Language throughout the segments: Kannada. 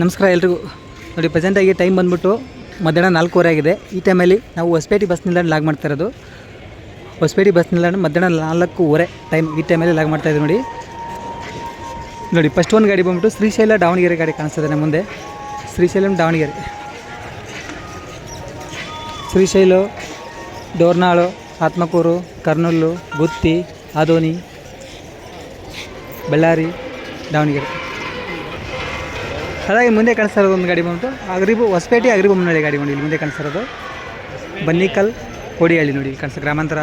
ನಮಸ್ಕಾರ ಎಲ್ರಿಗೂ. ನೋಡಿ ಪ್ರೆಸೆಂಟಾಗಿ ಟೈಮ್ ಬಂದ್ಬಿಟ್ಟು ಮಧ್ಯಾಹ್ನ ನಾಲ್ಕೂವರೆ ಆಗಿದೆ. ಈ ಟೈಮಲ್ಲಿ ನಾವು ಹೊಸಪೇಟೆ ಬಸ್ ನಿಲ್ದಾಣ ಲಾಗ್ ಮಾಡ್ತಾ ಇರೋದು. ಹೊಸಪೇಟೆ ಬಸ್ ನಿಲ್ದಾಣ ಮಧ್ಯಾಹ್ನ ನಾಲ್ಕೂವರೆ ಟೈಮ್ ಈ ಟೈಮಲ್ಲಿ ಲಾಗ್ ಮಾಡ್ತಾ ಇದ್ದೀವಿ ನೋಡಿ. ನೋಡಿ ಫಸ್ಟ್ ಒಂದು ಗಾಡಿ ಬಂದ್ಬಿಟ್ಟು ಶ್ರೀಶೈಲ ದಾವಣಗೆರೆ ಗಾಡಿ ಕಾಣಿಸ್ತದೆ ನಮ್ಮ ಮುಂದೆ. ಶ್ರೀಶೈಲಂ ದಾವಣಗೆರೆ. ಶ್ರೀಶೈಲ, ಡೋರ್ನಾಳು, ಆತ್ಮಕೂರು, ಕರ್ನೂಲು, ಗುತ್ತಿ, ಆದೋನಿ, ಬಳ್ಳಾರಿ, ದಾವಣಗೆರೆ. ಹಾಗಾಗಿ ಮುಂದೆ ಕಾಣಿಸ್ತಾ ಇರೋದು ಒಂದು ಗಾಡಿ ಬಂತು ಅಗ್ರಿಬು, ಹೊಸಪೇಟೆ ಅಗ್ರಿಬೊಮ್ಮನಹಳ್ಳಿ ಗಾಡಿ ನೋಡಿ, ಇಲ್ಲಿ ಮುಂದೆ ಕಾಣಿಸ್ತಾ ಇರೋದು. ಬನ್ನಿಕಲ್, ಕೋಡಿಹಳ್ಳಿ ನೋಡಿ ಕಾಣಿಸ್ತಾ ಗ್ರಾಮಾಂತರ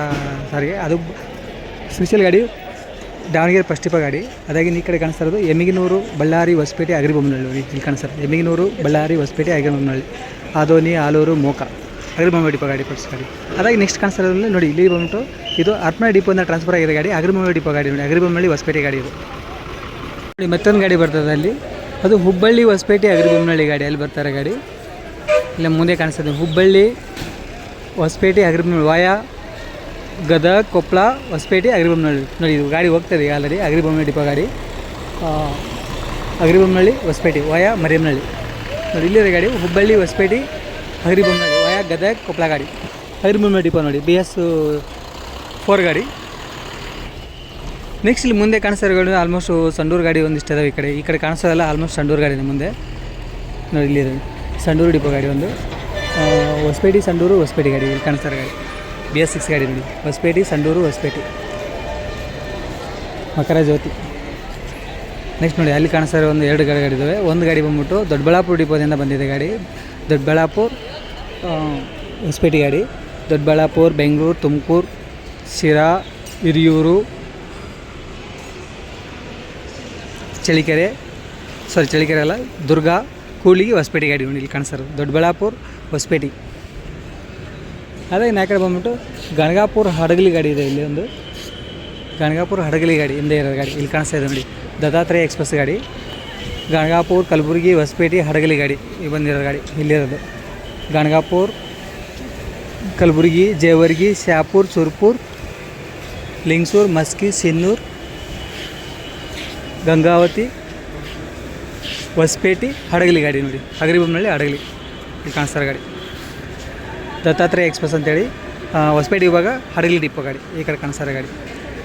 ಸಾರಿಗೆ. ಅದು ಸ್ಪೆಷಲ್ ಗಾಡಿ, ದಾವಣಗೆರೆ ಪಸ್ಟಿಪ ಗಾಡಿ. ಅದಾಗಿ ಈ ಕಡೆ ಕಾಣಿಸ್ತಾ ಇರೋದು ಎಮಿಗಿನೂರು ಬಳ್ಳಾರಿ, ಹೊಸಪೇಟೆ ಅಗ್ರಿಬೊಮ್ಮನಹಳ್ಳಿ ನೋಡಿ, ಇಲ್ಲಿ ಕಾಣಿಸ್ತಾ ಇರೋದು. ಎಮಿಗಿನೂರು ಬಳ್ಳಾರಿ, ಹೊಸಪೇಟೆ ಅಗ್ರಿಬೊಮ್ಮನಹಳ್ಳಿ ಆದೋನಿ, ಆಲೂರು, ಮೋಕ. ಅಗ್ರಿಬೊಮ್ಮ ಡಿಪೋ ಗಾಡಿ ಫಸ್ಟ್ ಗಾಡಿ. ಅದಾಗಿ ನೆಕ್ಸ್ಟ್ ಕಾಣಿಸ್ತಾ ನೋಡಿ, ಇಲ್ಲಿ ಬಂದ್ಬಿಟ್ಟು ಇದು ಅರ್ಪಣ ಡಿಪೋಯಿಂದ ಟ್ರಾನ್ಸ್ಫರ್ ಆಗಿದೆ ಗಾಡಿ ಅಗ್ರಿಬೊಮ್ಮ ಡಿಪೋ ಗಾಡಿ ನೋಡಿ ಅಗ್ರಿಬೊಮ್ಮನಹಳ್ಳಿ ಹೊಸಪೇಟೆ ಗಾಡಿ ಇದು. ನೋಡಿ, ಮತ್ತೊಂದು ಗಾಡಿ ಬರ್ತದೆ ಅಲ್ಲಿ. ಅದು ಹುಬ್ಬಳ್ಳಿ ಹೊಸಪೇಟೆ ಅಗ್ರಿಬೊಮ್ಮನಹಳ್ಳಿ ಗಾಡಿ. ಅಲ್ಲಿ ಬರ್ತಾರೆ ಗಾಡಿ. ಇಲ್ಲ ಮುಂದೆ ಕಾಣಿಸ್ತದೆ. ಹುಬ್ಬಳ್ಳಿ ಹೊಸಪೇಟೆ ಅಗ್ರಿಬೊಮ್ಮನಹಳ್ಳಿ ವಾಯ, ಗದಗ, ಕೊಪ್ಪಳ, ಹೊಸಪೇಟೆ ಅಗ್ರಿಬೊಮ್ಮನಹಳ್ಳಿ ನೋಡಿ, ಇದು ಗಾಡಿ ಹೋಗ್ತದೆ ಆಲ್ರೆಡಿ ಅಗ್ರಿಬೊಮ್ಮನಹಳ್ಳಿ ಡಿಪ ಗಾಡಿ. ಅಗ್ರಿಬೊಮ್ಮನಹಳ್ಳಿ ಹೊಸಪೇಟೆ ವಾಯ, ಮರಿಯಮ್ಮನಹಳ್ಳಿ. ನೋಡಿ ಇಲ್ಲಿದೆ ಗಾಡಿ. ಹುಬ್ಬಳ್ಳಿ, ಹೊಸಪೇಟೆ ಅಗ್ರಿಬೊಮ್ಮನಹಳ್ಳಿ ವಾಯ, ಗದಗ, ಕೊಪ್ಪಳ ಗಾಡಿ. ಅಗ್ರಿಬೊಮ್ಮನಹಳ್ಳಿ ಡಿಪೋ ನೋಡಿ. ಬಿ ಎಸ್ ಫೋರ್ ಗಾಡಿ. ನೆಕ್ಸ್ಟ್ ಇಲ್ಲಿ ಮುಂದೆ ಕಾಣಿಸ್ತಾ ಇರೋ ಆಲ್ಮೋಸ್ಟ್ ಸಂಡೂರು ಗಾಡಿ ಒಂದಿಷ್ಟು ಅದಾವೆ ಈ ಕಡೆ. ಈ ಕಡೆ ಕಾಣಿಸೋದಲ್ಲ ಆಲ್ಮೋಸ್ಟ್ ಸಂಡೂರು ಗಾಡಿನೇ ಮುಂದೆ. ನೋಡಿ ಇಲ್ಲಿ. ಸಂಡೂರು ಡಿಪೋ ಗಾಡಿ ಒಂದು. ಹೊಸಪೇಟೆ ಸಂಡೂರು ಹೊಸಪೇಟೆ ಗಾಡಿ ಇಲ್ಲಿ ಕಾಣಿಸ್ತಾರೆ ಗಾಡಿ. ಬಿ ಎಸ್ ಸಿಕ್ಸ್ ಗಾಡಿ ನೋಡಿ. ಹೊಸಪೇಟೆ ಸಂಡೂರು ಹೊಸಪೇಟೆ. ಮಕರ ಜ್ಯೋತಿ. ನೆಕ್ಸ್ಟ್ ನೋಡಿ, ಅಲ್ಲಿ ಕಾಣಿಸ್ತಾ ಇರೋ ಒಂದು ಎರಡು ಗಾಡಿ ಗಾಡಿ ಇದಾವೆ. ಒಂದು ಗಾಡಿ ಬಂದ್ಬಿಟ್ಟು ದೊಡ್ಡಬಳ್ಳಾಪುರ ಡಿಪೋದಿಂದ ಬಂದಿದೆ ಗಾಡಿ. ದೊಡ್ಡಬಳ್ಳಾಪುರ ಹೊಸಪೇಟೆ ಗಾಡಿ. ದೊಡ್ಡಬಳ್ಳಾಪುರ, ಬೆಂಗಳೂರು, ತುಮಕೂರು, ಶಿರಾ, ಹಿರಿಯೂರು ಚಳಿಕೆರೆ ಸಾರಿ ಚಳಿಕೆರೆ ಅಲ್ಲ, ದುರ್ಗಾ, ಕೂಡ್ಲಿಗಿ, ಹೊಸಪೇಟೆ ಗಾಡಿ ಇಲ್ಲಿ ಕಾಣಿಸ್ತಾರೆ ದೊಡ್ಡಬಳ್ಳಾಪುರ, ಹೊಸಪೇಟೆ. ಅದೇ ನಾ ಕಡೆ ಬಂದ್ಬಿಟ್ಟು ಗಣಗಾಪುರ ಹಡಗಲಿ ಗಾಡಿ ಇದೆ ಇಲ್ಲಿ ಒಂದು. ಗಣಗಾಪುರ ಹಡಗಲಿ ಗಾಡಿ, ಹಿಂದೆ ಇರೋ ಗಾಡಿ ಇಲ್ಲಿ ಕಾಣಿಸ್ತಾ ಇದೆ ನೋಡಿ. ದತ್ತಾತ್ರೇಯ ಎಕ್ಸ್ಪ್ರೆಸ್ ಗಾಡಿ. ಗಣಗಾಪುರ, ಕಲಬುರಗಿ, ಹೊಸಪೇಟೆ, ಹಡಗಲಿ ಗಾಡಿ ಇಲ್ಲಿ ಬಂದಿರೋ ಗಾಡಿ ಇಲ್ಲಿರೋದು ಗಣಗಾಪುರ, ಕಲಬುರಗಿ, ಜೇವರ್ಗಿ ಶಾಪುರ್ ಸುರ್ಪುರ್, ಲಿಂಗ್ಸೂರ್, ಮಸ್ಕಿ, ಸಿನ್ನೂರ್ ಗಂಗಾವತಿ, ಹೊಸಪೇಟೆ, ಹಡಗಲಿ ಗಾಡಿ ನೋಡಿ. ಹಗರಿಬೊಮ್ಮನಹಳ್ಳಿ ಹಡಗಲಿ. ಇಲ್ಲಿ ಕಾಣಿಸ್ತಾರೆ ಗಾಡಿ. ದತ್ತಾತ್ರೇಯ ಎಕ್ಸ್ಪ್ರೆಸ್ ಅಂತೇಳಿ. ಹೊಸಪೇಟೆ ಇವಾಗ ಹಡಗಲಿ ಡಿಪೋ ಗಾಡಿ. ಈ ಕಡೆ ಕಾಣಿಸ್ತಾರೆ ಗಾಡಿ.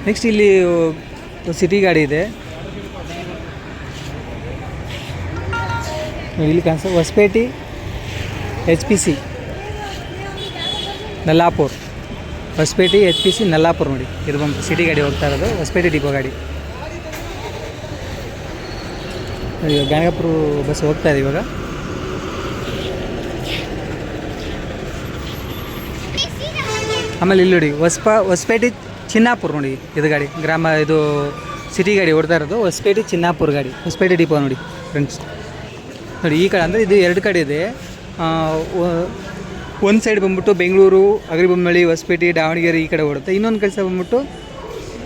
ನೆಕ್ಸ್ಟ್ ಇಲ್ಲಿ ಸಿಟಿ ಗಾಡಿ ಇದೆ. ಇಲ್ಲಿ ಕಾಣಿಸ್ತಾ, Hosapete, H P C, Nallapur. Hosapete, H P C, Nallapur ನೋಡಿ. ಇದು ಬಂದು ಸಿಟಿ ಗಾಡಿ ಹೋಗ್ತಾ ಇರೋದು. ಹೊಸಪೇಟೆ ಡಿಪೋ ಗಾಡಿ ಈಗ ಗಣಗಾಪುರ ಬಸ್ ಹೋಗ್ತಾ ಇದೆ ಇವಾಗ. ಆಮೇಲೆ ಇಲ್ಲಿ ನೋಡಿ, ಹೊಸಪ, ಹೊಸಪೇಟೆ ಚಿನ್ನಾಪುರ ನೋಡಿ, ಇದು ಗಾಡಿ, ಗ್ರಾಮ, ಇದು ಸಿಟಿ ಗಾಡಿ ಓಡ್ತಾ ಇರೋದು, ಹೊಸಪೇಟೆ ಚಿನ್ನಾಪುರ ಗಾಡಿ, ಹೊಸಪೇಟೆ ಡಿಪೋ ನೋಡಿ ಫ್ರೆಂಡ್ಸ್ ನೋಡಿ, ಈ ಕಡೆ ಅಂದರೆ ಇದು ಎರಡು ಕಡೆ ಇದೆ. ಒಂದು ಸೈಡ್ ಬಂದ್ಬಿಟ್ಟು ಬೆಂಗಳೂರು ಅಗ್ರಿಬೊಮ್ಮಳಿ ಹೊಸಪೇಟೆ, ದಾವಣಗೆರೆ ಈ ಕಡೆ ಓಡುತ್ತೆ. ಇನ್ನೊಂದು ಕಡೆ ಬಂದ್ಬಿಟ್ಟು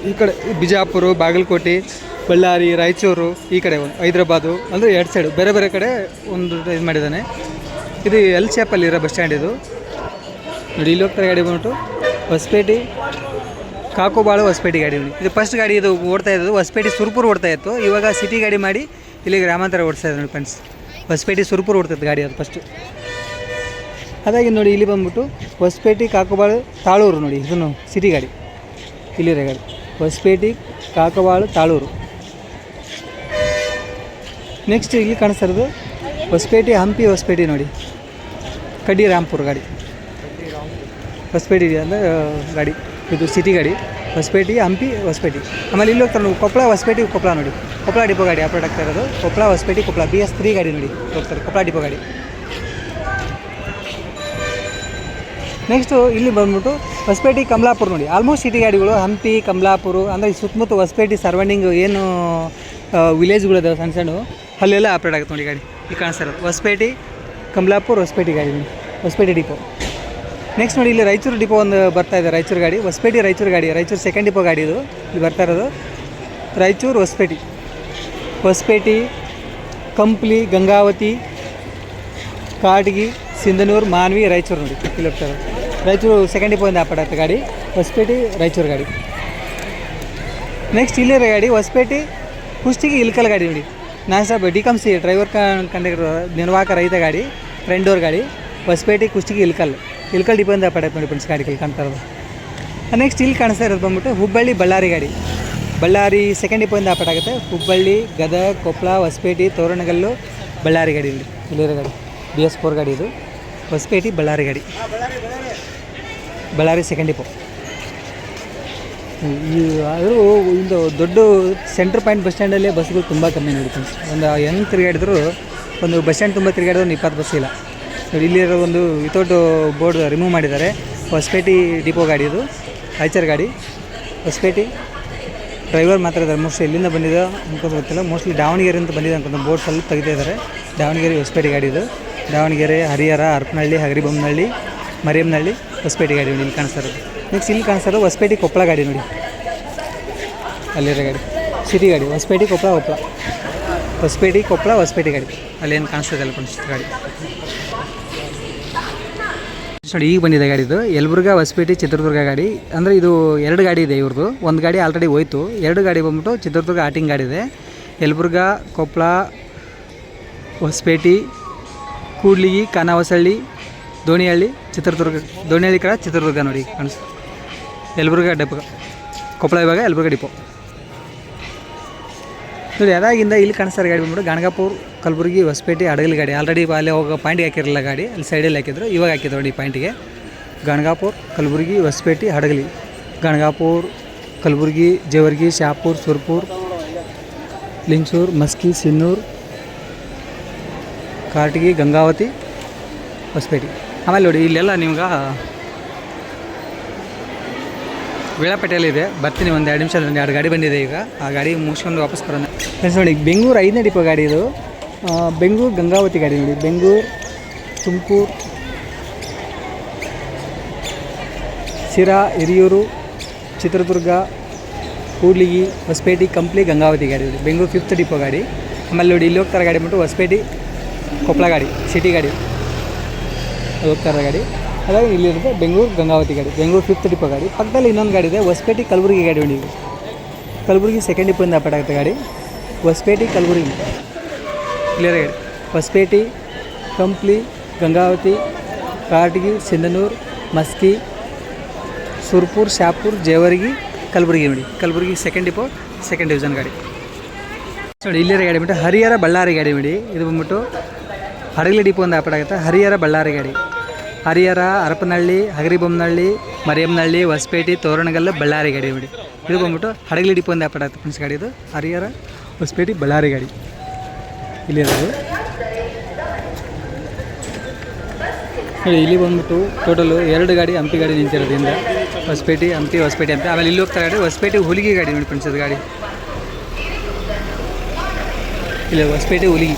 ಈ ಕಡೆ ಬಿಜಾಪುರ, ಬಾಗಲಕೋಟೆ ಬಳ್ಳಾರಿ, ರಾಯಚೂರು ಈ ಕಡೆ ಒಂದು, ಹೈದ್ರಾಬಾದು, ಅಂದರೆ ಎರಡು ಸೈಡು ಬೇರೆ ಬೇರೆ ಕಡೆ ಒಂದು ಇದು ಮಾಡಿದ್ದಾನೆ. ಇದು ಎಲ್ ಶೇಪಲ್ಲಿರೋ ಬಸ್ ಸ್ಟ್ಯಾಂಡ್ ಇದು. ನೋಡಿ, ಇಲ್ಲಿ ಹೋಗ್ತಾರೆ ಗಾಡಿ ಬಂದ್ಬಿಟ್ಟು. ಹೊಸಪೇಟೆ, ಕಾಕೋಬಾಳು ಹೊಸಪೇಟೆ ಗಾಡಿ ಇದು ಫಸ್ಟ್ ಗಾಡಿ ಇದು ಓಡ್ತಾ ಇದ್ದು ಹೊಸಪೇಟೆ ಸುರ್ಪುರ್ ಓಡ್ತಾ ಇತ್ತು. ಇವಾಗ ಸಿಟಿ ಗಾಡಿ ಮಾಡಿ ಇಲ್ಲಿ ಗ್ರಾಮಾಂತರ ಓಡಿಸ್ತಾ ಇದ್ದಾರೆ ನೋಡಿ ಫ್ರೆಂಡ್ಸ್ ಹೊಸಪೇಟೆ ಸುರ್ಪುರ್ ಓಡ್ತೈತೆ ಗಾಡಿ ಅದು ಫಸ್ಟು ಅದಾಗಿ ನೋಡಿ, ಇಲ್ಲಿ ಬಂದ್ಬಿಟ್ಟು ಹೊಸಪೇಟೆ, ಕಾಕೋಬಾಳು, ತಾಳೂರು ನೋಡಿ. ಇದನ್ನು ಸಿಟಿ ಗಾಡಿ. ಇಲ್ಲಿರೋ ಗಾಡಿ. ಹೊಸಪೇಟೆ ಕಾಕವಾಳು ತಾಳೂರು. ನೆಕ್ಸ್ಟ್ ಇಲ್ಲಿ ಕಾಣಿಸ್ತಿರೋದು ಹೊಸಪೇಟೆ, ಹಂಪಿ ಹೊಸಪೇಟೆ ನೋಡಿ. ಕಡ್ಡಿ ರಾಂಪುರ ಗಾಡಿ. ಹೊಸಪೇಟೆ ಅಂದರೆ ಗಾಡಿ. ಇದು ಸಿಟಿ ಗಾಡಿ. ಹೊಸಪೇಟೆ, ಹಂಪಿ, ಹೊಸಪೇಟೆ. ಆಮೇಲೆ ಇಲ್ಲಿ ಹೋಗ್ತಾರೆ ನೋಡಿ, ಕೊಪ್ಪಳ, ಹೊಸಪೇಟೆ, ಕೊಪ್ಪಳ ನೋಡಿ. ಕೊಪ್ಪಳ ಡಿಪೋ ಗಾಡಿ ಆಪ್ರೇಟ್ ಆಗ್ತಾ ಇರೋದು. Koppal, Hosapete, Koppal B S three ಗಾಡಿ ನೋಡಿ ಹೋಗ್ತಾರೆ, ಕೊಪ್ಪಳ ಡಿಪೋ ಗಾಡಿ. ನೆಕ್ಸ್ಟು ಇಲ್ಲಿ ಬಂದ್ಬಿಟ್ಟು ಹೊಸಪೇಟೆ, ಕಮಲಾಪುರ ನೋಡಿ. ಆಲ್ಮೋಸ್ಟ್ ಸಿಟಿ ಗಾಡಿಗಳು, ಹಂಪಿ, ಕಮಲಾಪುರ, ಅಂದರೆ ಸುತ್ತಮುತ್ತ ಹೊಸಪೇಟೆ ಸರ್ವಂಡಿಂಗ್ ಏನು ವಿಲೇಜ್ಗಳಿದಾವೆ ಸಣ್ಣ ಸಣ್ಣ. ಅಲ್ಲೆಲ್ಲ ಆಪ್ರೇಟ್ ಆಗುತ್ತೆ ನೋಡಿ ಗಾಡಿ. ಇಲ್ಲಿ ಕಾಣಿಸ್ತಾ ಇರೋದು. ಹೊಸಪೇಟೆ, ಕಮಲಾಪುರ, ಹೊಸಪೇಟೆ ಗಾಡಿ ನೋಡಿ. ಹೊಸಪೇಟೆ ಡಿಪೋ ನೆಕ್ಸ್ಟ್ ನೋಡಿ ಇಲ್ಲಿ ರಾಯಚೂರು ಡಿಪೋ ಒಂದು ಬರ್ತಾ ಇದೆ, ರಾಯಚೂರು ಗಾಡಿ. ಹೊಸಪೇಟೆ, ರಾಯಚೂರು ಗಾಡಿ. ರಾಯಚೂರು ಸೆಕೆಂಡ್ ಡಿಪೋ ಗಾಡಿ ಇದು. ಇಲ್ಲಿ ಬರ್ತಾ ಇರೋದು. ರಾಯಚೂರು, ಹೊಸಪೇಟೆ. ಹೊಸಪೇಟೆ, ಕಂಪ್ಲಿ, ಗಂಗಾವತಿ, ಕಾಟಗಿ, ಸಿಂಧನೂರು, ಮಾನ್ವಿ, ರಾಯಚೂರು ನೋಡಿ. ಇಲ್ಲಿ ಹೋಗ್ತಾರೆ ರಾಯಚೂರು ಸೆಕೆಂಡ್ ಡಿಪೋಯಿಂದ ಆಪಡತ್ತೆ ಗಾಡಿ. ಹೊಸಪೇಟೆ, ರಾಯಚೂರು ಗಾಡಿ. ನೆಕ್ಸ್ಟ್ ಇಲ್ಲಿರೋ ಗಾಡಿ, ಹೊಸಪೇಟೆ ಕುಷ್ಟಗಿ ಇಲ್ಕಲ್ ಗಾಡಿ ನೋಡಿ. ನಾನ್ sir D cum C driver conductor ನಿರ್ವಾಹಕ ರೈತ ಗಾಡಿ ಫ್ರೆಂಡ್ ಡೋರ್ ಗಾಡಿ ಹೊಸಪೇಟೆ ಕುಷ್ಟಗಿ, ಇಲ್ಕಲ್. ಇಲ್ಕಲ್ ಡಿಪೋಯಿಂದ ಪಡೆ ನೋಡಿ ಫ್ರೆಂಡ್ಸ್ ಗಾಡಿ ಕಾಣ್ತಾ ನೆಕ್ಸ್ಟ್ ಇಲ್ಲಿ ಕಾಣಿಸ್ತಾ ಇರೋದು ಬಂದ್ಬಿಟ್ಟು ಹುಬ್ಬಳ್ಳಿ ಬಳ್ಳಾರಿ ಗಾಡಿ. ಬಳ್ಳಾರಿ ಸೆಕೆಂಡ್ ಆಪರೇಟ್ ಆಗುತ್ತೆ. ಹುಬ್ಬಳ್ಳಿ ಗದಗ ಕೊಪ್ಪಳ ಹೊಸಪೇಟೆ, ತೋರಣಗಲ್ಲು, ಬಳ್ಳಾರಿ ಗಾಡಿ ಇಲ್ಲಿ. ಇಲ್ಲಿರೋ ಗಾಡಿ. ಬಿ ಎಸ್ ಫೋರ್ ಗಾಡಿ ಇದು. ಹೊಸಪೇಟೆ, ಬಳ್ಳಾರಿ ಗಾಡಿ. ಬಳ್ಳಾರಿ ಸೆಕೆಂಡ್ ಡಿಪೋ ಆದರೂ ಒಂದು ದೊಡ್ಡ ಸೆಂಟ್ರ್ ಪಾಯಿಂಟ್ ಬಸ್ ಸ್ಟ್ಯಾಂಡಲ್ಲೇ ಬಸ್ಗಳು ತುಂಬ ಕಮ್ಮಿ ನಡೀತು ಒಂದು ಹೆಂಗೆ ತಿರುಗಾಡಿದ್ರು, ಒಂದು ಬಸ್ ಸ್ಟ್ಯಾಂಡ್ ತುಂಬ ತಿರುಗಾಡಿದ್ರು ಒಂದು ಇಪ್ಪತ್ತು ಬಸ್ ಇಲ್ಲ. ಇಲ್ಲಿರೋ ಒಂದು ವಿತೌಟ್ ಬೋರ್ಡ್ ರಿಮೂವ್ ಮಾಡಿದ್ದಾರೆ. ಹೊಸಪೇಟೆ ಡಿಪೋ ಗಾಡಿ ಇದು ಐಚರ್ ಗಾಡಿ. ಹೊಸಪೇಟೆ. ಡ್ರೈವರ್ ಮಾತ್ರ ಇದ್ದಾರೆ. ಮೋಸ್ಟ್ಲಿ ಎಲ್ಲಿಂದ ಬಂದಿದೆ ಅನ್ಕೊಂಡು ಗೊತ್ತಿಲ್ಲ. ಮೋಸ್ಟ್ಲಿ ದಾವಣಗೆರೆ ಅಂತ ಬಂದಿದೆ ಅನ್ಕೊಂಡು ಬೋರ್ಡ್ ಸ್ವಲ್ಪ ತೆಗಿತಾ ಇದ್ದಾರೆ. ದಾವಣಗೆರೆ ಹೊಸಪೇಟೆ ಗಾಡಿ ಇದು. ದಾವಣಗೆರೆ, ಹರಿಹರ ಹರಪನಹಳ್ಳಿ ಹಗರಿಬೊಮ್ಮನಹಳ್ಳಿ ಮರಿಯಮ್ಮನಹಳ್ಳಿ ಹೊಸಪೇಟೆ ಗಾಡಿ ಇಲ್ಲಿ ಕಾಣಿಸ್ತಾ ಇರೋದು. ನೆಕ್ಸ್ಟ್ ಇಲ್ಲಿ ಕಾಣಿಸೋದು ಹೊಸಪೇಟೆ ಕೊಪ್ಪಳ ಗಾಡಿ ನೋಡಿ. ಅಲ್ಲಿರೋ ಗಾಡಿ. ಸಿಟಿ ಗಾಡಿ, ಹೊಸಪೇಟೆ ಕೊಪ್ಪಳ ಕೊಪ್ಪಳ. ಹೊಸಪೇಟೆ ಕೊಪ್ಪಳ, ಹೊಸಪೇಟೆ ಗಾಡಿ. ಅಲ್ಲೇನು ಕಾಣಿಸ್ತದೆ ಅಲ್ಲಿ ಕಾಣಿಸ್ತದೆ ಗಾಡಿ. ನೋಡಿ, ಈಗ ಬಂದಿದೆ ಗಾಡಿದು ಯಲಬುರ್ಗ, ಹೊಸಪೇಟೆ, ಚಿತ್ರದುರ್ಗ ಗಾಡಿ. ಅಂದರೆ ಇದು ಎರಡು ಗಾಡಿ ಇದೆ ಇವ್ರದ್ದು. ಒಂದು ಗಾಡಿ ಆಲ್ರೆಡಿ ಹೋಯ್ತು. ಎರಡು ಗಾಡಿ ಬಂದ್ಬಿಟ್ಟು ಚಿತ್ರದುರ್ಗ ಆಟಿಂಗ್ ಗಾಡಿ ಇದೆ. ಯಲಬುರ್ಗ, ಕೊಪ್ಪಳ, ಹೊಸಪೇಟೆ, ಕೂಡ್ಲಿಗಿ ಖಾನಾವಸಳ್ಳಿ ದೋಣಿಹಳ್ಳಿ, ಚಿತ್ರದುರ್ಗ, ದೋಣಿಹಳ್ಳಿ ಕಡೆ ಚಿತ್ರದುರ್ಗ ನೋಡಿ ಕಾಣಿಸ್ ಯಲಬುರ್ಗ ಡಿಪೋ ಕೊಪ್ಪಳ ಇವಾಗ ಯಲಬುರ್ಗ ಡಿಪೋ. ನೋಡಿ, ಅದಾಗಿಂದ ಇಲ್ಲಿ ಕಾಣಿಸ್ತಾರೆ ಗಾಡಿ ಬಂದ್ಬಿಟ್ಟು ಗಾಣಗಾಪುರ್, ಕಲಬುರಗಿ, ಹೊಸಪೇಟೆ ಅಡಗಲಿ ಗಾಡಿ. ಆಲ್ರೆಡಿ ಅಲ್ಲಿ ಹೋಗೋ ಪಾಯಿಂಟ್ಗೆ ಹಾಕಿರಲಿಲ್ಲ ಗಾಡಿ. ಅಲ್ಲಿ ಸೈಡಲ್ಲಿ ಹಾಕಿದ್ರು. ಇವಾಗ ಹಾಕಿದ್ರು ನೋಡಿ ಪಾಯಿಂಟಿಗೆ ಗಾಣಗಾಪುರ್, ಕಲಬುರಗಿ, ಹೊಸಪೇಟೆ, ಹಡಗಲಿ. ಗಾಣಗಾಪುರ್, ಕಲಬುರಗಿ, ಜೇವರ್ಗಿ, ಶಾಪುರ್, ಸುರ್ಪುರ್, ಲಿಂಚೂರು, ಮಸ್ಕಿ, ಸಿನ್ನೂರು, ಕಾರ್ಟಿಗಿ, ಗಂಗಾವತಿ, ಹೊಸಪೇಟೆ. ಆಮೇಲೆ ನೋಡಿ, ಇಲ್ಲೆಲ್ಲ ನಿಮ್ಗೆ ವೇಳಾಪೇಟೆಯಲ್ಲಿದೆ ಬರ್ತೀನಿ, ಒಂದು ಎರಡು ನಿಮಿಷ ಎರಡು ಗಾಡಿ ಬಂದಿದೆ ಈಗ. ಆ ಗಾಡಿ ಮುಗಿಸ್ಕೊಂಡು ವಾಪಸ್ ಬರೋಣ. ಫ್ರೆಂಡ್ಸ್ ನೋಡಿ, ಬೆಂಗಳೂರು ಐದನೇ ಡಿಪೋ ಗಾಡಿ ಇದು. ಬೆಂಗಳೂರು ಗಂಗಾವತಿ ಗಾಡಿ ನೋಡಿ. ಬೆಂಗಳೂರು, ತುಮಕೂರು, ಶಿರಾ, ಹಿರಿಯೂರು, ಚಿತ್ರದುರ್ಗ, ಕೂಡ್ಲಿಗಿ, ಹೊಸಪೇಟೆ, ಕಂಪ್ಲಿ ಗಂಗಾವತಿ ಗಾಡಿ ನೋಡಿ. ಬೆಂಗಳೂರು ಫಿಫ್ತ್ ಡಿಪೋ ಗಾಡಿ. ಆಮೇಲೆ ನೋಡಿ, ಇಲ್ಲಿ ಹೋಗ್ತಾರೆ ಗಾಡಿ ಬಿಟ್ಟು ಹೊಸಪೇಟೆ, ಕೊಪ್ಪಳ ಗಾಡಿ ಸಿಟಿ ಗಾಡಿ. ಹೋಗ್ತಾರೆ ಹೋಗ್ತಾ ಗಾಡಿ. ಅದಾಗಿ ಇಲ್ಲಿರುತ್ತೆ ಬೆಂಗಳೂರು ಗಂಗಾವತಿ ಗಾಡಿ, ಬೆಂಗಳೂರು ಫಿಫ್ತ್ ಡಿಪೋ ಗಾಡಿ. ಪಕ್ಕದಲ್ಲಿ ಇನ್ನೊಂದು ಗಾಡಿ ಇದೆ, ಹೊಸಪೇಟೆ ಕಲಬುರಗಿ ಗಾಡಿ ಇದು ಕಲಬುರಗಿ ಸೆಕೆಂಡ್ ಡಿಪೋಯಿಂದ ಅಪಾಟ್ ಆಗುತ್ತೆ ಗಾಡಿ. ಹೊಸಪೇಟೆ ಕಲಬುರಗಿ. ಕ್ಲಿಯರ್ ಗಾಡಿ ಹೊಸಪೇಟೆ ಕಂಪ್ಲಿ ಗಂಗಾವತಿ ಕಾಟಗಿ ಸಿಂಧನೂರು ಮಸ್ಕಿ ಸುರ್ಪುರ್ ಶಾಪುರ್ ಜೇವರ್ಗಿ ಕಲಬುರಗಿ ನೋಡಿ. Kalaburagi second depot second division ಗಾಡಿ. ನೋಡಿ, ಇಲ್ಲಿರೋ ಗಾಡಿ ಬಿಟ್ಟು ಹರಿಹರ ಬಳ್ಳಾರಿ ಗಾಡಿ ನೋಡಿ. ಇದು ಬಂದ್ಬಿಟ್ಟು ಹರಗಲಿ ಡಿಪೋ ಒಂದು ಆಪರೇಟ್ ಆಗುತ್ತೆ, ಹರಿಹರ ಬಳ್ಳಾರಿ ಗಾಡಿ. ಹರಿಹರ ಹರಪನಹಳ್ಳಿ ಹಗರಿಬೊಮ್ಮನಹಳ್ಳಿ, ಮರಿಯಮ್ಮನಹಳ್ಳಿ, ಹೊಸಪೇಟೆ, ತೋರಣಗಲ್ಲು, ಬಳ್ಳಾರಿ ಗಾಡಿ ನೋಡಿ. ಇದು ಬಂದ್ಬಿಟ್ಟು ಹಡಗಲಿ ಡಿಪೋ ಒಂದು ಆಗುತ್ತೆ ಫ್ರೆಂಡ್ಸ್ ಗಾಡಿ ಇದು. ಹರಿಹರ, ಹೊಸಪೇಟೆ, ಬಳ್ಳಾರಿ ಗಾಡಿ. ಇಲ್ಲಿ ನೋಡಿ, ಇಲ್ಲಿ ಬಂದ್ಬಿಟ್ಟು ಟೋಟಲು ಎರಡು ಗಾಡಿ ಹಂಪಿ ಗಾಡಿ ನಿಂತಿರೋದ್ರಿಂದ ಹೊಸಪೇಟೆ, ಹಂಪಿ, ಹೊಸಪೇಟೆ ಅಂತ. ಆಮೇಲೆ ಇಲ್ಲಿ ಹೋಗ್ತಾ ಗಾಡಿ ಹೊಸಪೇಟೆ, ಹುಲಿಗಿ ಗಾಡಿ ನೋಡಿ ಫ್ರೆಂಡ್ಸ್ ಅದು ಗಾಡಿ. ಇಲ್ಲ ಹೊಸಪೇಟೆ, ಹುಲಿಗಿ.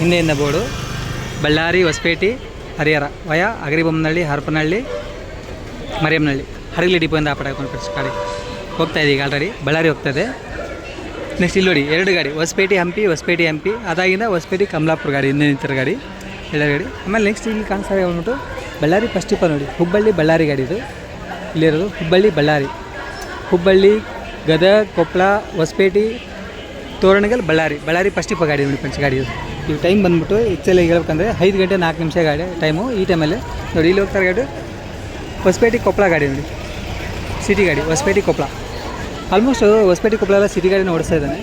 ಹಿಂದೆಯಿಂದ ಬೋರ್ಡು ಬಳ್ಳಾರಿ, ಹೊಸಪೇಟೆ, ಹರಿಹರ. ವಯ ಅಗರಿಬೊಮ್ಮನಹಳ್ಳಿ, ಹರಪನಹಳ್ಳಿ, ಮರಿಯಮ್ಮನಹಳ್ಳಿ. ಹರಗಲಿ ಡಿಪೋಯಿಂದ ಆಪಡ ಹಾಕೊಂಡು ಗಾಡಿ ಹೋಗ್ತಾ ಇದೆ ಈಗ ಆಲ್ರೆಡಿ ಬಳ್ಳಾರಿ ಹೋಗ್ತದೆ ನೆಕ್ಸ್ಟ್ ಇಲ್ಲಿ ನೋಡಿ, ಎರಡು ಗಾಡಿ. ಹೊಸಪೇಟೆ ಹಂಪಿ ಹೊಸಪೇಟೆ ಹಂಪಿ ಅದಾಗಿಂದ ಹೊಸಪೇಟೆ ಕಮಲಾಪುರ ಗಾಡಿ, ಹಿಂದೆ ನಿಂತಿರೋ ಗಾಡಿ. ಎರಡು ಗಾಡಿ. ಆಮೇಲೆ ನೆಕ್ಸ್ಟ್ ಇಲ್ಲಿ ಕಾಣಿಸ್ತಾ ಬಂದ್ಬಿಟ್ಟು ಬಳ್ಳಾರಿ ಫಸ್ಟ್ ಟಿಪ್ಪ ನೋಡಿ. ಹುಬ್ಬಳ್ಳಿ, ಬಳ್ಳಾರಿ ಗಾಡಿ ಇದು. ಇಲ್ಲಿರೋದು ಹುಬ್ಬಳ್ಳಿ, ಬಳ್ಳಾರಿ. ಹುಬ್ಬಳ್ಳಿ, ಗದಗ, ಕೊಪ್ಪಳ, ಹೊಸಪೇಟೆ ತೋರಣಗಲ್ ಬಳ್ಳಾರಿ ಬಳ್ಳಾರಿ ಫಸ್ಟ್ ಟಿಪ್ಪ ಗಾಡಿ ನೋಡಿ ಪಂಚ ಗಾಡಿ ಇವು ಟೈಮ್ ಬಂದ್ಬಿಟ್ಟು ಎಕ್ಚುಲಿ ಹೇಳ್ಬೇಕಂದ್ರೆ ಐದು ಗಂಟೆ ನಾಲ್ಕು ನಿಮಿಷ ಗಾಡಿ ಟೈಮು ಈ ಟೈಮಲ್ಲಿ ನೋಡಿ ಇಲ್ಲಿ ಹೋಗ್ತಾರೆ ಗಾಡಿ. ಹೊಸಪೇಟೆ ಕೊಪ್ಪಳ ಗಾಡಿ ನೋಡಿ. ಸಿಟಿ ಗಾಡಿ, ಹೊಸಪೇಟೆ ಕೊಪ್ಪಳ ಆಲ್ಮೋಸ್ಟ್ ಹೊಸಪೇಟೆ ಕೊಪ್ಪಳ ಎಲ್ಲ ಸಿಟಿ ಗಾಡಿನ ಓಡಿಸ್ತಾ ಇದ್ದಾನೆ.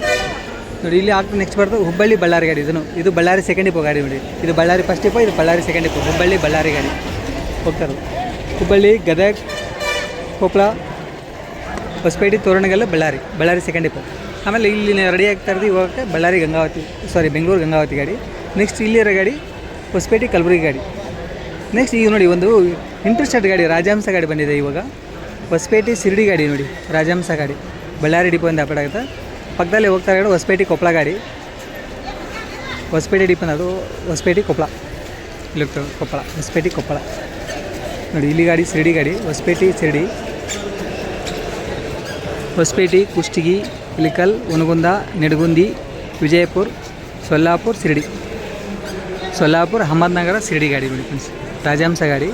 ನೋಡಿ ಇಲ್ಲಿ ಆಗ್ತಾ ನೆಕ್ಸ್ಟ್ ಬರ್ತದೆ ಹುಬ್ಬಳ್ಳಿ ಬಳ್ಳಾರಿ ಗಾಡಿ ಇದನ್ನು. ಇದು ಬಳ್ಳಾರಿ ಸೆಕೆಂಡ್ ಇಪ್ಪ ಗಾಡಿ ನೋಡಿ. ಇದು ಬಳ್ಳಾರಿ ಫಸ್ಟ್ ಡಿಪೋ ಇದು ಬಳ್ಳಾರಿ ಸೆಕೆಂಡ್ ಡಿಪೋ ಹುಬ್ಬಳ್ಳಿ ಬಳ್ಳಾರಿ ಗಾಡಿ. ಹೋಗ್ತಾರೆ ಹುಬ್ಬಳ್ಳಿ, ಗದಗ ಕೊಪ್ಪಳ ಹೊಸಪೇಟೆ ತೋರಣಗಲ್ಲ ಬಳ್ಳಾರಿ ಬಳ್ಳಾರಿ ಸೆಕೆಂಡ್ ಡಿಪೋ ಆಮೇಲೆ ಇಲ್ಲಿ ರೆಡಿ ಆಗ್ತಾ ಇರೋದು ಇವಾಗ ಬಳ್ಳಾರಿ ಗಂಗಾವತಿ ಸಾರಿ ಬೆಂಗಳೂರು ಗಂಗಾವತಿ ಗಾಡಿ. ನೆಕ್ಸ್ಟ್ ಇಲ್ಲಿರೋ ಗಾಡಿ, ಹೊಸಪೇಟೆ ಕಲಬುರಗಿ ಗಾಡಿ. ನೆಕ್ಸ್ಟ್ ಈಗ ನೋಡಿ, ಒಂದು ಇಂಟ್ರೆಸ್ಟೆಡ್ ಗಾಡಿ, ರಾಜಹಂಸ ಗಾಡಿ ಬಂದಿದೆ ಇವಾಗ. ಹೊಸಪೇಟೆ ಶಿರ್ಡಿ ಗಾಡಿ ನೋಡಿ, ರಾಜಹಂಸ ಗಾಡಿ. ಬಳ್ಳಾರಿ ಡಿಪೋಯಿಂದ ಅಪೇಟ್ ಆಗುತ್ತೆ. ಪಕ್ಕದಲ್ಲಿ ಹೋಗ್ತಾ ಇರೋ ಹೊಸಪೇಟೆ ಕೊಪ್ಪಳ ಗಾಡಿ. ಹೊಸಪೇಟೆ ಡಿಪೋ ಅದು ಹೊಸಪೇಟೆ ಕೊಪ್ಪಳ ಇಲ್ಲಿ ಕೊಪ್ಪಳ ಹೊಸಪೇಟೆ ಕೊಪ್ಪಳ ನೋಡಿ, ಇಲ್ಲಿ ಗಾಡಿ ಶಿರ್ಡಿ ಗಾಡಿ, ಹೊಸಪೇಟೆ ಶಿರ್ಡಿ. ಹೊಸಪೇಟೆ ಕುಷ್ಟಗಿ ಇಲಿಕಲ್ ಉನಗುಂದ ನಿಡಗುಂದಿ ವಿಜಯಪುರ ಸೊಲ್ಲಾಪುರ ಶಿರ್ಡಿ ಸೊಲ್ಲಾಪುರ ಅಹಮದ್ನಗರ ಶಿರ್ಡಿ ಗಾಡಿ ನೋಡಿ ಫ್ರೆಂಡ್ಸ್ ರಾಜಹಂಸ ಗಾಡಿ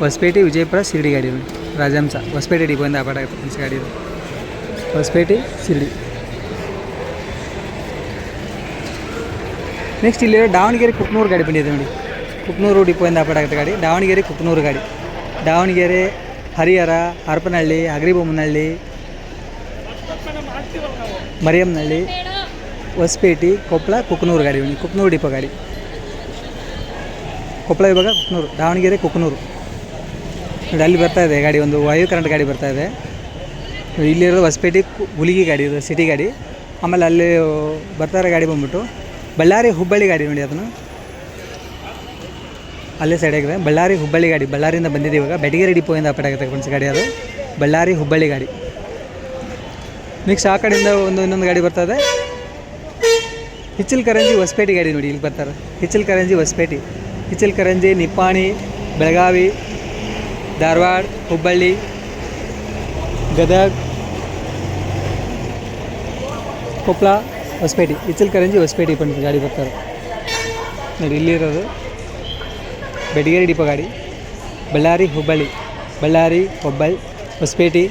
ಹೊಸಪೇಟೆ ವಿಜಯಪುರ ಶಿರ್ಡಿ ಗಾಡಿ ನೋಡಿ ರಾಜಹಂಸ ಹೊಸಪೇಟೆ ಡಿಪೋಯಿಂದ ಅಪಾಟ ಆಗುತ್ತೆ ಫ್ರೆಂಡ್ಸ್ ಗಾಡಿ ಹೊಸಪೇಟೆ ಶಿರ್ಡಿ ನೆಕ್ಸ್ಟ್ ಇಲ್ಲಿ ದಾವಣಗೆರೆ ಕುಕ್ನೂರು ಗಾಡಿ ಬಂದಿದೆ ನೋಡಿ. ಕುಕ್ನೂರು ಡಿಪೋಯಿಂದ ಅಪಾರ್ಟ್ ಆಗುತ್ತೆ ಗಾಡಿ ದಾವಣಗೆರೆ ಕುಕ್ನೂರು ಗಾಡಿ ದಾವಣಗೆರೆ ಹರಿಹರ ಹರಪನಹಳ್ಳಿ ಅಗ್ರಿಬೊಮ್ಮನಹಳ್ಳಿ ಮರಿಯಮ್ಮನಹಳ್ಳಿ ಹೊಸಪೇಟೆ ಕೊಪ್ಪಳ ಕುಕ್ನೂರು ಗಾಡಿ ಕುಕ್ನೂರು ಡಿಪೋ ಗಾಡಿ. ಕೊಪ್ಪಳ ಇವಾಗ ಕುಕ್ನೂರು, ದಾವಣಗೆರೆ, ಕುಕ್ನೂರು. ನೋಡಿ, ಅಲ್ಲಿ ಬರ್ತಾ ಇದೆ ಗಾಡಿ, ಒಂದು ವಾಯು ಕರೆಂಟ್ ಗಾಡಿ ಬರ್ತಾ ಇದೆ. ಇಲ್ಲಿರೋದು ಹೊಸಪೇಟೆ ಹುಲಿಗಿ ಗಾಡಿ, ಇದು ಸಿಟಿ ಗಾಡಿ. ಆಮೇಲೆ ಅಲ್ಲಿ ಬರ್ತಾ ಇರೋ ಗಾಡಿ ಬಂದ್ಬಿಟ್ಟು ಬಳ್ಳಾರಿ ಹುಬ್ಬಳ್ಳಿ ಗಾಡಿ ನೋಡಿ ಅದನ್ನು. ಅಲ್ಲೇ ಸೈಡ್ ಆಗಿದೆ. ಬಳ್ಳಾರಿ ಹುಬ್ಬಳ್ಳಿ ಗಾಡಿ, ಬಳ್ಳಾರಿಯಿಂದ ಬಂದಿದೆ ಇವಾಗ. ಬೆಟಗೇರಿ ಡಿಪೋಯಿಂದ ಅಪಾಟ್ ಆಗುತ್ತೆ ಫ್ರೆಂಡ್ಸ್ ಗಾಡಿ ಅದು. ಬಳ್ಳಾರಿ ಹುಬ್ಬಳ್ಳಿ ಗಾಡಿ. ನೆಕ್ಸ್ಟ್ ಆ ಕಡೆಯಿಂದ ಒಂದು ಇನ್ನೊಂದು ಗಾಡಿ ಬರ್ತದೆ ಹಿಚ್ಚಲ್ ಕರಂಜಿ ಹೊಸಪೇಟೆ ಗಾಡಿ ನೋಡಿ ಇಲ್ಲಿ ಬರ್ತಾರೆ. ಹಿಚ್ಚಲ್ ಕರಂಜಿ ಹೊಸಪೇಟೆ. ಹಿಚ್ಚಲ್ ಕರಂಜಿ ನಿಪ್ಪಾಣಿ, ಬೆಳಗಾವಿ, ಧಾರವಾಡ, ಹುಬ್ಬಳ್ಳಿ, ಗದಗ, ಕೊಪ್ಪಳ, ಹೊಸಪೇಟೆ. ಹಿಚ್ಚಲ್ ಕರಂಜಿ ಹೊಸಪೇಟೆ ಬಂದು ಗಾಡಿ ಬರ್ತಾರೆ. ನೋಡಿ, ಇಲ್ಲಿರೋದು ಬೆಡಗೇರಿ ಡಿಪೋ ಗಾಡಿ. ಬಳ್ಳಾರಿ, ಹುಬ್ಬಳ್ಳಿ. ಬಳ್ಳಾರಿ, ಹುಬ್ಬಳ್ಳಿ, ಹೊಸಪೇಟೆ.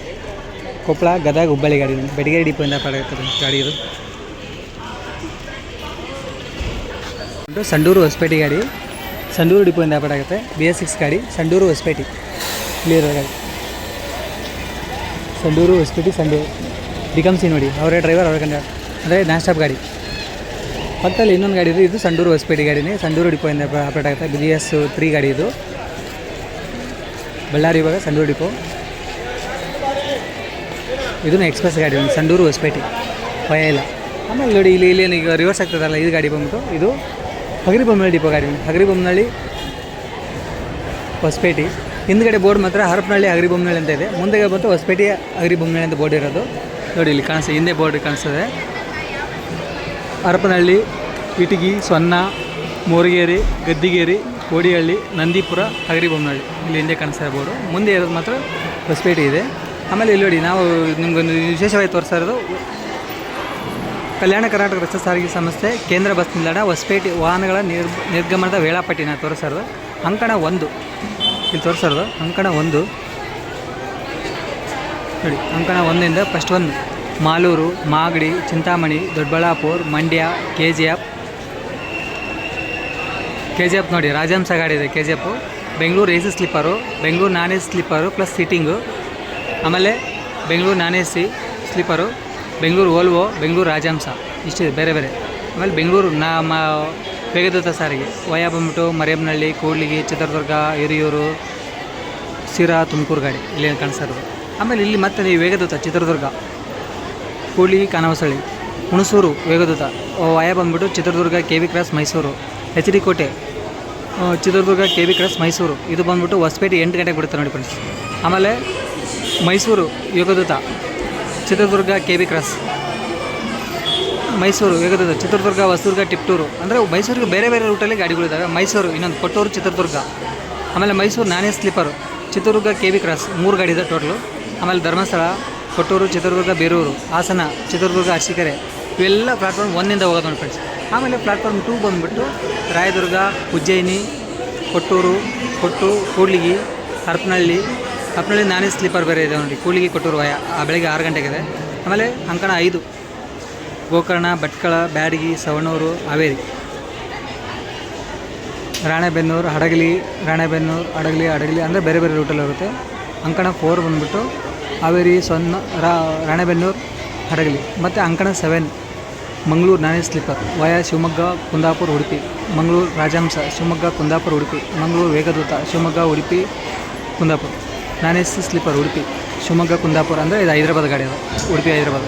ಕೊಪ್ಪಳ ಗದಗ ಹುಬ್ಬಳ್ಳಿ ಗಾಡಿ ಬೆಡಗೇರಿ ಡಿಪೋಯಿಂದ ಪಡೆಯುತ್ತದೆ ಗಾಡಿ ಇದು ಸಂಡೂರು ಹೊಸಪೇಟೆ ಗಾಡಿ ಸಂಡೂರು ಡಿಪೋಯಿಂದ ಪಡಾಗುತ್ತೆ ಬಿ ಎಸ್ ಸಿಕ್ಸ್ ಗಾಡಿ ಸಂಡೂರು ಹೊಸಪೇಟೆ ಕ್ಲಿಯರ್ ಗಾಡಿ ಸಂಡೂರು ಹೊಸಪೇಟೆ ಸಂಡೂರು ಡಿಕಮ್ಸಿ ನೋಡಿ ಅವರೇ ಡ್ರೈವರ್ ಅವ್ರ ಕಂಡ ಅಂದರೆ ನಾನ್ ಸ್ಟಾಪ್ ಗಾಡಿ ಪಕ್ಕದಲ್ಲಿ ಇನ್ನೊಂದು ಗಾಡಿ ಇದೆ ಇದು ಸಂಡೂರು ಹೊಸಪೇಟೆ ಗಾಡಿನೇ ಸಂಡೂರು ಡಿಪೋಯಿಂದ ಆಪರೇಟ್ ಆಗುತ್ತೆ ಬಿ ಎಸ್ ತ್ರೀ ಗಾಡಿ ಇದು ಬಳ್ಳಾರಿ ಇವಾಗ ಸಂಡೂರು ಡಿಪೋ ಇದನ್ನು ಎಕ್ಸ್ಪ್ರೆಸ್ ಗಾಡಿ ಒಂದು ಸಂಡೂರು ಹೊಸಪೇಟೆ ಇಲ್ಲ. ಆಮೇಲೆ ನೋಡಿ ಇಲ್ಲಿ ಇಲ್ಲಿ ಈಗ ರಿವರ್ಸ್ ಆಗ್ತದಲ್ಲ, ಇದು ಗಾಡಿ ಬಂದ್ಬಿಟ್ಟು, ಇದು ಹಗರಿಬೊಮ್ಮನಹಳ್ಳಿ ಡಿಪೋ ಗಾಡಿ ಹಗರಿಬೊಮ್ಮನಹಳ್ಳಿ ಹೊಸಪೇಟೆ ಹಿಂದ್ಗಡೆ ಬೋರ್ಡ್ ಮಾತ್ರ ಹರಪನಹಳ್ಳಿ ಹಗರಿಬೊಮ್ಮನಹಳ್ಳಿ ಅಂತ ಇದೆ. ಮುಂದೆಗೆ ಬಂತು ಹೊಸಪೇಟೆ ಹಗರಿಬೊಮ್ಮನಹಳ್ಳಿ ಅಂತ ಬೋರ್ಡ್ ಇರೋದು. ನೋಡಿ ಇಲ್ಲಿ ಕಾಣಿಸ್ತದೆ ಹಿಂದೆ ಬೋರ್ಡ್ ಕಾಣಿಸ್ತದೆ. ಹರಪನಹಳ್ಳಿ, ಇಟಗಿ, ಸೊನ್ನ, ಮೋರಗೇರಿ, ಗದ್ದಿಗೇರಿ, ಕೋಡಿಹಳ್ಳಿ, ನಂದೀಪುರ ಹಗರಿಬೊಮ್ಮನಹಳ್ಳಿ ಇಲ್ಲಿ ಹಿಂದೆ ಕಾಣಿಸ್ತಾ ಬೋರ್ಡು. ಮುಂದೆ ಇರೋದು ಮಾತ್ರ ಹೊಸಪೇಟೆ ಇದೆ. ಆಮೇಲೆ ಇಲ್ಲಿ ನೋಡಿ, ನಾವು ನಿಮ್ಗೊಂದು ವಿಶೇಷವಾಗಿ ತೋರಿಸ್ತಾ ಇರೋದು, ಕಲ್ಯಾಣ ಕರ್ನಾಟಕ ರಸ್ತೆ ಸಾರಿಗೆ ಸಂಸ್ಥೆ ಕೇಂದ್ರ ಬಸ್ ನಿಲ್ದಾಣ ಹೊಸಪೇಟೆ ವಾಹನಗಳ ನಿರ್ ನಿರ್ಗಮನದ ವೇಳಾಪಟ್ಟಿನ ತೋರಿಸೋದು ಅಂಕಣ ಒಂದು. ಇಲ್ಲಿ ತೋರಿಸೋದು ಅಂಕಣ ಒಂದು. ನೋಡಿ, ಅಂಕಣ ಒಂದಿಂದ ಫಸ್ಟ್ ಒಂದು Malur, Magadi, Chintamani, Doddaballapura, Mandya K G F K G F ನೋಡಿ, ರಾಜಹಂಸ ಗಾಡಿ ಇದೆ K G F Bengaluru A C sleeper Bengaluru non A C sleeper plus seating ಆಮೇಲೆ Bengaluru non A C sleeper, Bengaluru Volvo, Bengaluru Rajahamsa ಇಷ್ಟಿದೆ ಬೇರೆ ಬೇರೆ. ಆಮೇಲೆ ಬೆಂಗಳೂರು ನಮ್ಮ ವೇಗದೂತ ಸಾರಿಗೆ ವಯ ಬಂದ್ಬಿಟ್ಟು ಮರಿಯಮ್ನಹಳ್ಳಿ ಕೂಡ್ಲಿಗಿ, ಚಿತ್ರದುರ್ಗ, ಹಿರಿಯೂರು ಸಿರಾ ತುಮಕೂರು ಗಾಡಿ, ಇಲ್ಲಿ ಕಾಣಿಸ್ತಾ ಆಮೇಲೆ ಇಲ್ಲಿ ಮತ್ತೆ ನೀವು ವೇಗದೂತ ಚಿತ್ರದುರ್ಗ, ಕೂಡ್ಲಿಗಿ, ಕಾನವಸಳ್ಳಿ, ಹುಣಸೂರು ವೇಗದೂತ ವಯ ಬಂದ್ಬಿಟ್ಟು Chitradurga, K V cross Mysuru, H D Kote Chitradurga, K V cross Mysuru, ಇದು ಬಂದ್ಬಿಟ್ಟು ಹೊಸಪೇಟೆ ಎಂಟು ಗಂಟೆಗೆ ಬಿಡುತ್ತೆ ನೋಡಿ ಫ್ರೆಂಡ್ಸ್ ಆಮೇಲೆ Mysuru ಯೋಗದೂತ Chitradurga K B cross. Mysuru ಯೋಗದೂತ Chitradurga Hosadurga Tiptur. ಅಂದರೆ ಮೈಸೂರಿಗೆ ಬೇರೆ ಬೇರೆ ರೂಟಲ್ಲಿ ಗಾಡಿಗಳಿದ್ದಾವೆ ಮೈಸೂರು, ಇನ್ನೊಂದು ಕೊಟ್ಟೂರು ಚಿತ್ರದುರ್ಗ. ಆಮೇಲೆ ಮೈಸೂರು ನಾನೇ sleeper. Chitradurga K B cross ಮೂರು ಗಾಡಿ ಇದೆ ಟೋಟ್ಲು. ಆಮೇಲೆ ಧರ್ಮಸ್ಥಳ, ಕೊಟ್ಟೂರು, ಚಿತ್ರದುರ್ಗ, ಬೇರೂರು. ಹಾಸನ, ಚಿತ್ರದುರ್ಗ, ಅರಸೀಕೆರೆ. ಇವೆಲ್ಲ ಪ್ಲಾಟ್ಫಾರ್ಮ್ ಒಂದಿಂದ ಹೋಗೋದು ನೋಡಿ ಫ್ರೆಂಡ್ಸ್ ಆಮೇಲೆ ಪ್ಲಾಟ್ಫಾರ್ಮ್ ಟೂ ಬಂದುಬಿಟ್ಟು ರಾಯದುರ್ಗ, ಉಜ್ಜಯಿನಿ, ಕೊಟ್ಟೂರು, ಕೊಟ್ಟು, ಕೂಡ್ಲಿಗಿ, ಹರಪನಹಳ್ಳಿ ಹರಪನಹಳ್ಳಿ ನಾನೇ ಸ್ಲೀಪರ್ ಬೇರೆ ಇದೆ ನೋಡಿ. ಕೂಲಿಗೆ ಕೊಟ್ಟರು ಬೆಳಗ್ಗೆ ಆರು ಗಂಟೆಗಿದೆ. ಆಮೇಲೆ ಅಂಕಣ ಐದು. ಗೋಕರ್ಣ, ಭಟ್ಕಳ, ಬ್ಯಾಡಗಿ, ಸವಣೂರು, ಹಾವೇರಿ. ರಾಣೆಬೆನ್ನೂರು, ಹಡಗಲಿ ರಾಣೆಬೆನ್ನೂರು, ಹಡಗಲಿ ಹಡಗಲಿ ಅಂದರೆ ಬೇರೆ ಬೇರೆ ರೂಟಲ್ಲಿ ಹೋಗುತ್ತೆ. ಅಂಕಣ ಫೋರ್ ಬಂದುಬಿಟ್ಟು ಹಾವೇರಿ, ಸೊನ್ನ, ರಾ ರಾಣೆಬೆನ್ನೂರು, ಹಡಗಲಿ. ಮತ್ತು ಅಂಕಣ ಸೆವೆನ್ ಮಂಗಳೂರು ನಾನೇ sleeper. Via Shivamogga, Kundapura, Udupi. Mangaluru Rajahamsa, Shivamogga, Kundapura, Udupi. Mangaluru Vegadoota, Shivamogga, Udupi, Kundapura. Non A C sleeper Udupi. Shivamogga, Kundapura ಅಂದರೆ ಇದು ಹೈದರಾಬಾದ್ ಗಾಡಿ ಅದು. ಉಡುಪಿ, ಹೈದರಾಬಾದ್.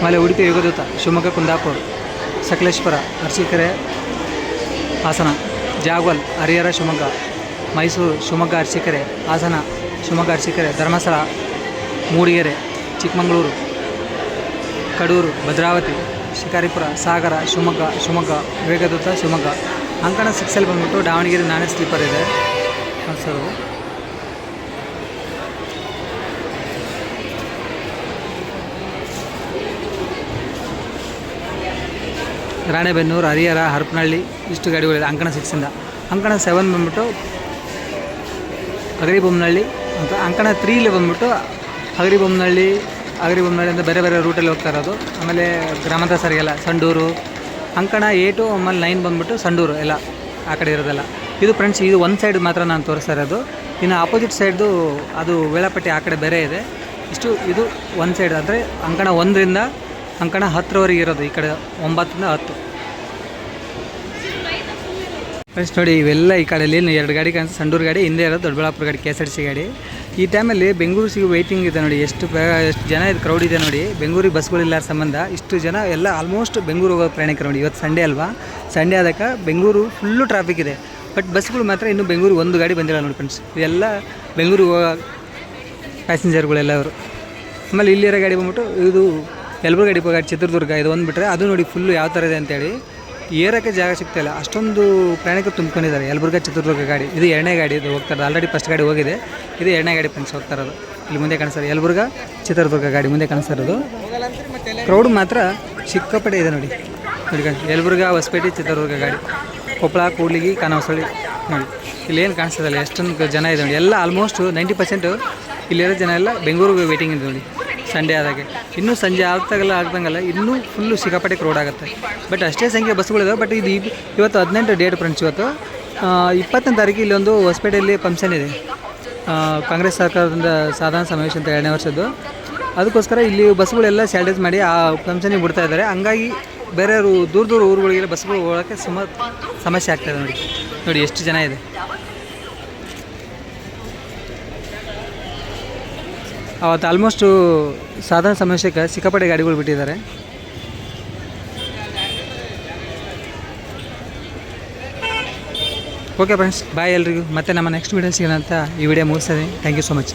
ಆಮೇಲೆ ಉಡುಪಿ ಯುಗದೂತ ಶಿವಮೊಗ್ಗ, ಕುಂದಾಪುರ ಸಕಲೇಶ್ವರ ಅರಸೀಕೆರೆ, ಹಾಸನ, ಜಾಗ್ವಲ್, ಹರಿಹರ, ಶಿವಮೊಗ್ಗ, ಮೈಸೂರು, ಶಿವಮೊಗ್ಗ, ಅರಸೀಕೆರೆ, ಹಾಸನ, ಶಿವಮೊಗ್ಗ, ಅರಸೀಕೆರೆ, ಧರ್ಮಸ್ಥಳ, ಮೂಡಿಗೆರೆ, ಚಿಕ್ಕಮಗಳೂರು, ಕಡೂರು, ಭದ್ರಾವತಿ, ಶಿಕಾರಿಪುರ, ಸಾಗರ, ಶಿವಮೊಗ್ಗ ಶಿವಮೊಗ್ಗ ವೇಗದೂತ ಶಿವಮೊಗ್ಗ. ಅಂಕಣ ಸಿಕ್ಸಲ್ಲಿ ಬಂದ್ಬಿಟ್ಟು ದಾವಣಗೆರೆ ನಾನೇ ಸ್ಲೀಪರ್ ಇದೆ. ಸರ್. ರಾಣೆಬೆನ್ನೂರು, ಹರಿಹರ, ಹರಪನಹಳ್ಳಿ ಇಷ್ಟು ಗಾಡಿಗಳಿದೆ, ಅಂಕಣ ಸಿಕ್ಸಿಂದ ಅಂಕಣ ಸೆವೆನ್ ಬಂದ್ಬಿಟ್ಟು ಹಗರಿಬೊಮ್ಮನಹಳ್ಳಿ ಅಂತ, ಅಂಕಣ ತ್ರೀಲಿ ಬಂದ್ಬಿಟ್ಟು ಹಗರಿಬೊಮ್ಮನಹಳ್ಳಿ ಅಗರಿ ಅಂತ ಬೇರೆ ಬೇರೆ ರೂಟಲ್ಲಿ ಹೋಗ್ತಾ ಇರೋದು. ಆಮೇಲೆ ಗ್ರಾಮಾಂತರ ಸರಿಗೆಲ್ಲ ಸಂಡೂರು. ಅಂಕಣ ಏಟು ಆಮೇಲೆ ನೈನ್ ಬಂದ್ಬಿಟ್ಟು ಸಂಡೂರು ಎಲ್ಲ ಆ ಕಡೆ ಇರೋದೆಲ್ಲ. ಇದು ಫ್ರೆಂಡ್ಸ್ ಇದು ಒಂದು ಸೈಡ್ ಮಾತ್ರ ನಾನು ತೋರಿಸ್ತಾ ಇರೋದು. ಇನ್ನು ಆಪೋಸಿಟ್ ಸೈಡ್ದು ಅದು ವೇಳಾಪಟ್ಟಿ ಆ ಕಡೆ ಬೇರೆ ಇದೆ. ಇಷ್ಟು ಇದು ಒಂದು ಸೈಡ್ ಅಂದರೆ ಅಂಕಣ ಒಂದರಿಂದ ಅಂಕಣ ಹತ್ತರವರೆಗೆ ಇರೋದು, ಈ ಕಡೆ ಒಂಬತ್ತರಿಂದ ಹತ್ತು. ಫ್ರೆಂಡ್ಸ್ ನೋಡಿ, ಇವೆಲ್ಲ ಈ ಕಡೆಯಲ್ಲಿ ಎರಡು ಗಾಡಿ ಕಾಣಿಸ್ತು ಸಂಡೂರು ಗಾಡಿ, ಹಿಂದೆ ಇರೋದು ದೊಡ್ಡಬಳ್ಳಾಪುರ ಗಾಡಿ ಕೆ ಎಸ್ ಆರ್ ಸಿ ಗಾಡಿ. ಈ ಟೈಮಲ್ಲಿ ಬೆಂಗಳೂರು ಸಿಗೋ ವೆಯ್ಟಿಂಗ್ ಇದೆ ನೋಡಿ, ಎಷ್ಟು ಎಷ್ಟು ಜನ ಇದು ಕ್ರೌಡ್ ಇದೆ ನೋಡಿ. ಬೆಂಗಳೂರಿಗೆ ಬಸ್ಗಳಿಲ್ಲ ಸಂಬಂಧ, ಇಷ್ಟು ಜನ ಎಲ್ಲ ಆಲ್ಮೋಸ್ಟ್ ಬೆಂಗಳೂರು ಹೋಗೋ ಪ್ರಯಾಣಿಕರು ನೋಡಿ. ಇವತ್ತು ಸಂಡೇ ಅಲ್ವಾ? ಸಂಡೇ ಆದಾಗ ಬೆಂಗಳೂರು ಫುಲ್ಲು ಟ್ರಾಫಿಕ್ ಇದೆ. ಬಟ್ ಬಸ್ಗಳು ಮಾತ್ರ ಇನ್ನೂ ಬೆಂಗಳೂರು ಒಂದು ಗಾಡಿ ಬಂದಿಲ್ಲ ನೋಡಿ ಫ್ರೆಂಡ್ಸ್ ಇದೆಲ್ಲ ಬೆಂಗಳೂರಿಗೆ ಹೋಗೋ ಪ್ಯಾಸೆಂಜರ್ಗಳೆಲ್ಲ ಅವರು ಆಮೇಲೆ ಇಲ್ಲಿರೋ ಗಾಡಿ ಬಂದ್ಬಿಟ್ಟು ಇದು ಯಲಬುರ್ಗ ಡಿಪೋ ಚಿತ್ರದುರ್ಗ ಇದು ಒಂದು ಬಿಟ್ಟರೆ ಅದು ನೋಡಿ ಫುಲ್ಲು ಯಾವ ಥರ ಇದೆ ಅಂತೇಳಿ. ಏರೋಕ್ಕೆ ಜಾಗ ಸಿಗ್ತಾಯಿಲ್ಲ ಅಷ್ಟೊಂದು ಪ್ರಯಾಣಿಕರು ತುಂಬ್ಕೊಂಡಿದ್ದಾರೆ ಯಲಬುರ್ಗ ಚಿತ್ರದುರ್ಗ ಗಾಡಿ. ಇದು ಎರಡನೇ ಗಾಡಿ, ಇದು ಹೋಗ್ತಾರೆ ಆಲ್ರೆಡಿ ಫಸ್ಟ್ ಗಾಡಿ ಹೋಗಿದೆ. ಇದು ಎರಡನೇ ಗಾಡಿ ಫ್ರೆಂಡ್ಸ್ ಹೋಗ್ತಾ ಇರೋದು. ಇಲ್ಲಿ ಮುಂದೆ ಕಾಣಿಸ್ತಾರೆ ಯಲಬುರ್ಗ ಚಿತ್ರದುರ್ಗ ಗಾಡಿ ಮುಂದೆ ಕಾಣಿಸ್ತಾ ಇರೋದು. ಕ್ರೌಡ್ ಮಾತ್ರ ಸಿಕ್ಕಾಪಟ್ಟೆ ಇದೆ ನೋಡಿ. ನೋಡಿ ಗಾಡಿ ಯಲಬುರ್ಗ ಹೊಸಪೇಟೆ ಚಿತ್ರದುರ್ಗ ಗಾಡಿ. ಕೊಪ್ಪಳ, ಕೂಡ್ಲಿಗಿ, ಕಾನವಸಳ್ಳಿ ನೋಡಿ. ಇಲ್ಲಿ ಏನು ಕಾಣಿಸ್ತದಲ್ಲ ಎಷ್ಟೊಂದು ಜನ ಇದೆ ನೋಡಿ. ಎಲ್ಲ ಆಲ್ಮೋಸ್ಟ್ ನೈಂಟಿ ಪರ್ಸೆಂಟು ಇಲ್ಲಿರೋ ಜನ ಎಲ್ಲ ಬೆಂಗಳೂರಿಗೆ ವೇಟಿಂಗ್ ಇದೆ ನೋಡಿ. ಸಂಡೇ ಆದಾಗೆ. ಇನ್ನೂ ಸಂಜೆ ಆಗ್ತಾಗಲ್ಲ ಆಗ್ದಂಗಲ್ಲ, ಇನ್ನೂ ಫುಲ್ಲು ಸಿಕ್ಕಾಪಟ್ಟೆ ರೋಡ್ ಆಗುತ್ತೆ. ಬಟ್ ಅಷ್ಟೇ ಸಂಖ್ಯೆ ಬಸ್ಗಳಿದಾವೆ ಬಟ್ ಇದು ಇವತ್ತು ಹದಿನೆಂಟು ಡೇಟ್ ಫ್ರೆಂಡ್ಸ್ ಇವತ್ತು. ಇಪ್ಪತ್ತನೇ ತಾರೀಕು ಇಲ್ಲೊಂದು ಹೊಸಪೇಟೆಯಲ್ಲಿ ಫಂಕ್ಷನ್ ಇದೆ. ಕಾಂಗ್ರೆಸ್ ಸರ್ಕಾರದಿಂದ ಸಾಧಾರಣ ಸಮಾವೇಶ ಅಂತ ಎರಡನೇ ವರ್ಷದ್ದು. ಅದಕ್ಕೋಸ್ಕರ ಇಲ್ಲಿ ಬಸ್ಗಳೆಲ್ಲ ಸ್ಯಾಲ್ಡೇಜ್ ಮಾಡಿ ಆ ಫಂಕ್ಷನಿಗೆ ಬಿಡ್ತಾ ಇದ್ದಾರೆ. ಹಂಗಾಗಿ ಬೇರೆಯವರು ದೂರ ದೂರ ಊರುಗಳಿಗೆಲ್ಲ ಬಸ್ಗಳು ಹೋಗೋಕ್ಕೆ ಸುಮ ಸಮಸ್ಯೆ ಆಗ್ತಾಯಿದೆ ನೋಡಿ. ನೋಡಿ, ಎಷ್ಟು ಜನ ಇದೆ. ಅವತ್ತು ಆಲ್ಮೋಸ್ಟು ಸಾಧಾರಣ ಸಮಸ್ಯೆಗೆ ಸಿಕ್ಕಾಪಟ್ಟೆ ಗಾಡಿಗಳು ಬಿಟ್ಟಿದ್ದಾರೆ. ಓಕೆ ಫ್ರೆಂಡ್ಸ್ ಬಾಯ್ ಎಲ್ರಿಗೂ. ಮತ್ತೆ ನಮ್ಮ ನೆಕ್ಸ್ಟ್ ವೀಡಿಯೋ ಸಿಗೋಣ ಅಂತ ಈ ವಿಡಿಯೋ ಮುಗಿಸ್ತದೆ ಥ್ಯಾಂಕ್ ಯು ಸೊ ಮಚ್